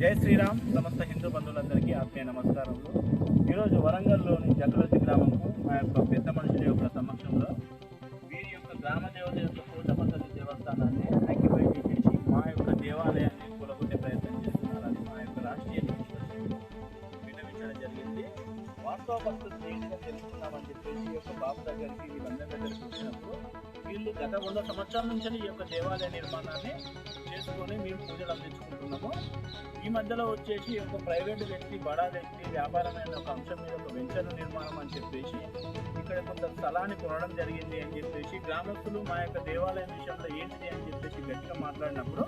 జై శ్రీరామ్ సమస్త హిందూ బంధువులందరికీ ఆత్మీయ నమస్కారములు. ఈరోజు వరంగల్లోని జగలతి గ్రామంకు మా తెలుసుకుందామని చెప్పేసి ఈ యొక్క బాబు దగ్గరికి వీళ్ళందరి దగ్గరికి వచ్చినప్పుడు వీళ్ళు గత వంద సంవత్సరాల నుంచి ఈ యొక్క దేవాలయ నిర్మాణాన్ని చేసుకొని మేము పూజలు అందించుకుంటున్నాము. ఈ మధ్యలో వచ్చేసి ఒక ప్రైవేట్ వ్యక్తి బడా వ్యక్తి వ్యాపారమైన ఒక అంశం మీద ఒక వెంచర్ నిర్మాణం అని చెప్పేసి ఇక్కడ కొంత స్థలాన్ని కొనడం జరిగింది అని చెప్పేసి గ్రామస్తులు మా యొక్క దేవాలయం విషయంలో ఏంటిది అని చెప్పేసి గట్టిగా మాట్లాడినప్పుడు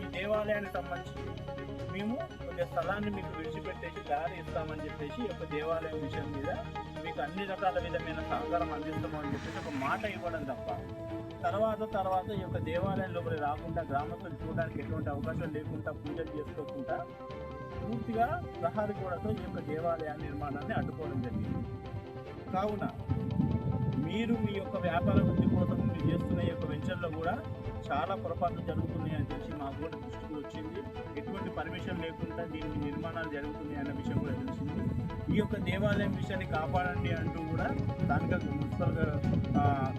ఈ దేవాలయానికి సంబంధించి మేము ఒక స్థలాన్ని మీకు విడిచిపెట్టేసి దారి ఇస్తామని చెప్పేసి ఒక యొక్క దేవాలయం విషయం మీద మీకు అన్ని రకాల విధమైన సహకారం అందిస్తామని చెప్పేసి ఒక మాట ఇవ్వడం తప్ప తర్వాత తర్వాత ఈ యొక్క దేవాలయం లోపలి రాకుండా గ్రామస్తులు చూడడానికి ఎటువంటి అవకాశం లేకుండా పూజలు చేసుకోకుండా పూర్తిగా ప్రహారీ గోడతో ఈ యొక్క దేవాలయ నిర్మాణాన్ని అడ్డుకోవడం జరిగింది. కావున మీరు మీ యొక్క వ్యాపార వృద్ధి కోసం మీరు చేస్తున్న ఈ యొక్క వెంచర్లో కూడా చాలా పొరపాట్లు జరుగుతున్నాయి అని తెలిసి మా కూడా దృష్టికి వచ్చింది. ఎటువంటి పర్మిషన్ లేకుండా దీనికి నిర్మాణాలు జరుగుతున్నాయి అన్న విషయం కూడా తెలిసింది. ఈ యొక్క దేవాలయం విషయాన్ని కాపాడండి అంటూ కూడా స్థానిక మున్సిపల్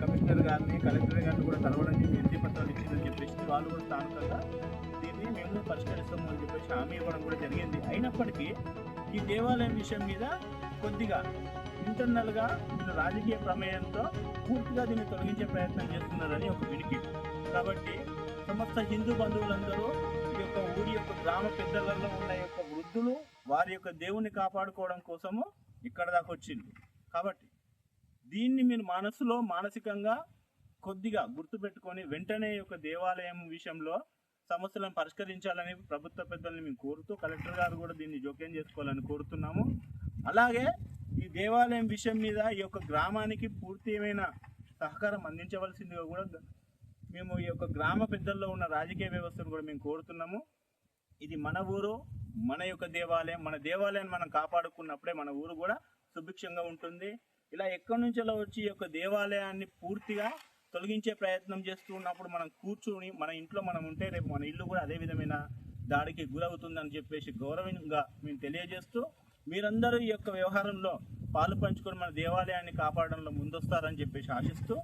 కమిషనర్ గారిని కలెక్టర్ గారిని కూడా కలవడానికి ఎత్తి పత్రాలు ఇచ్చిందని చెప్పేసి వాళ్ళు కూడా స్థానికంగా దీన్ని మేము పరిష్కరిస్తాము అని చెప్పేసి హామీ ఇవ్వడం కూడా జరిగింది. అయినప్పటికీ ఈ దేవాలయం విషయం మీద కొద్దిగా ఇంటర్నల్గా రాజకీయ ప్రమేయంతో పూర్తిగా దీన్ని తొలగించే ప్రయత్నం చేస్తున్నారని ఒక వినికి కాబట్టి సమస్త హిందూ బంధువులందరూ ఈ యొక్క ఊరి యొక్క గ్రామ పెద్దలలో ఉన్న యొక్క వృద్ధులు వారి యొక్క దేవుని కాపాడుకోవడం కోసము ఇక్కడ దాకా వచ్చింది కాబట్టి దీన్ని మీరు మనసులో మానసికంగా కొద్దిగా గుర్తుపెట్టుకొని వెంటనే ఈ యొక్క దేవాలయం విషయంలో సమస్యలను పరిష్కరించాలని ప్రభుత్వ పెద్దల్ని మేము కోరుతూ కలెక్టర్ గారు కూడా దీన్ని జోక్యం చేసుకోవాలని కోరుతున్నాము. అలాగే ఈ దేవాలయం విషయం మీద ఈ యొక్క గ్రామానికి పూర్తిమైన సహకారం అందించవలసిందిగా కూడా మేము ఈ యొక్క గ్రామ పెద్దల్లో ఉన్న రాజకీయ వ్యవస్థను కూడా మేము కోరుతున్నాము. ఇది మన ఊరు మన యొక్క దేవాలయం మన దేవాలయాన్ని మనం కాపాడుకున్నప్పుడే మన ఊరు కూడా సుభిక్షంగా ఉంటుంది. ఇలా ఎక్కడి నుంచో వచ్చి ఈ యొక్క దేవాలయాన్ని పూర్తిగా తొలగించే ప్రయత్నం చేస్తూ ఉన్నప్పుడు మనం కూర్చుని మన ఇంట్లో మనం ఉంటే రేపు మన ఇల్లు కూడా అదే విధమైన దాడికి గురవుతుందని చెప్పేసి గౌరవంగా మేము తెలియజేస్తూ మీరందరూ ఈ యొక్క వ్యవహారంలో పాలు పంచుకొని మన దేవాలయాన్ని కాపాడడంలో ముందొస్తారని చెప్పేసి ఆశిస్తూ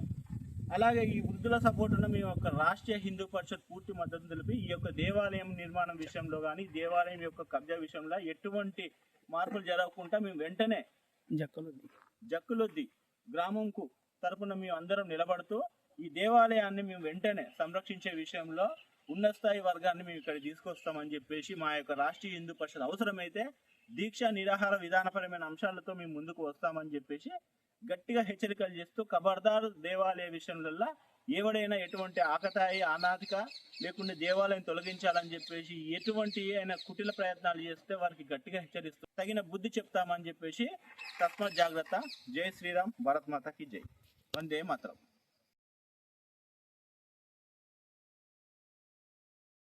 అలాగే ఈ వృద్ధుల సపోర్ట్ ఉన్న మీ యొక్క రాష్ట్రీయ హిందూ పరిషత్ పూర్తి మద్దతు తెలిపి ఈ యొక్క దేవాలయం నిర్మాణం విషయంలో కానీ దేవాలయం యొక్క కబ్జా విషయంలో ఎటువంటి మార్పులు జరగకుండా మేము వెంటనే జక్కలు జక్కులొద్ది గ్రామంకు తరపున మేము అందరం నిలబడుతూ ఈ దేవాలయాన్ని మేము వెంటనే సంరక్షించే విషయంలో ఉన్నత స్థాయి వర్గాన్ని మేము ఇక్కడ తీసుకొస్తామని చెప్పేసి మా యొక్క రాష్ట్రీయ హిందూ పరిషత్ అవసరమైతే దీక్ష నిరాహార విధానపరమైన అంశాలతో మేము ముందుకు వస్తామని చెప్పేసి గట్టిగా హెచ్చరికలు చేస్తూ ఖబర్దార్ దేవాలయ విషయంలో ఎవడైనా ఎటువంటి ఆకతాయి అనాథిక లేకుంటే దేవాలయం తొలగించాలని చెప్పేసి ఎటువంటి ఆయన కుటిల ప్రయత్నాలు చేస్తే వారికి గట్టిగా హెచ్చరిస్తూ తగిన బుద్ధి చెప్తామని చెప్పేసి తస్మాత్ జాగ్రత్త. జై శ్రీరామ్. భరత్మాతకి జై. వందే మాత్రం.